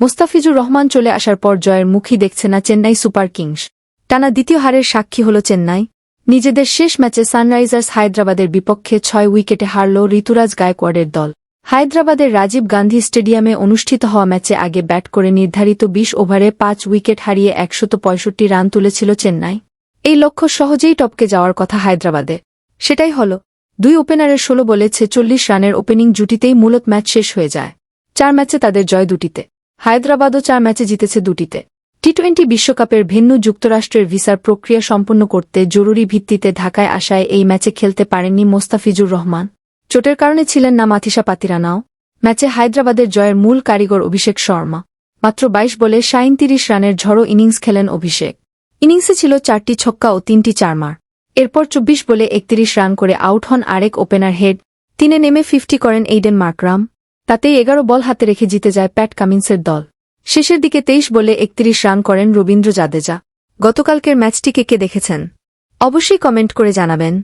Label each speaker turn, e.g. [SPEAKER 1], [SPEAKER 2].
[SPEAKER 1] মোস্তাফিজুর রহমান চলে আসার পর জয়ের মুখই দেখছে না চেন্নাই সুপার কিংস। টানা দ্বিতীয় হারের সাক্ষী হল চেন্নাই। নিজেদের শেষ ম্যাচে সানরাইজার্স হায়দ্রাবাদের বিপক্ষে ছয় উইকেটে হারল ঋতুরাজ গায়কোয়াড়ের দল। হায়দ্রাবাদের রাজীব গান্ধী স্টেডিয়ামে অনুষ্ঠিত হওয়া ম্যাচে আগে ব্যাট করে নির্ধারিত ২০ ওভারে পাঁচ উইকেট হারিয়ে একশত রান তুলেছিল চেন্নাই। এই লক্ষ্য সহজেই টপকে যাওয়ার কথা হায়দ্রাবাদে। সেটাই হল, দুই ওপেনারের ষোলো বলে ছেচল্লিশ রানের ওপেনিং জুটিতেই মূলত ম্যাচ শেষ হয়ে যায়। চার ম্যাচে তাদের জয় দুটিতে। হায়দ্রাবাদও চার ম্যাচে জিতেছে দুটিতে। টি টোয়েন্টি বিশ্বকাপের ভেন্যু যুক্তরাষ্ট্রের ভিসার প্রক্রিয়া সম্পন্ন করতে জরুরি ভিত্তিতে ঢাকায় আসায় এই ম্যাচে খেলতে পারেননি মোস্তাফিজুর রহমান। চোটের কারণে ছিলেন না মাথিসা পাতিরানাও। ম্যাচে হায়দ্রাবাদের জয়ের মূল কারিগর অভিষেক শর্মা। মাত্র ২২ বলে সাঁত্রিশ রানের ঝড়ো ইনিংস খেলেন অভিষেক। ইনিংসে ছিল চারটি ছক্কা ও তিনটি চারমার। এরপর ২৪ বলে একত্রিশ রান করে আউট হন আরেক ওপেনার হেড। তিনে নেমে ফিফটি করেন এইডেন মার্করাম। তাতেই এগারো বল হাতে রেখে জিতে যায় প্যাট কামিন্সের দল। শেষের দিকে তেইশ বলে একত্রিশ রান করেন রবীন্দ্র জাদেজা। গতকালকের ম্যাচটিকে কে দেখেছেন? অবশ্যই কমেন্ট করে জানাবেন।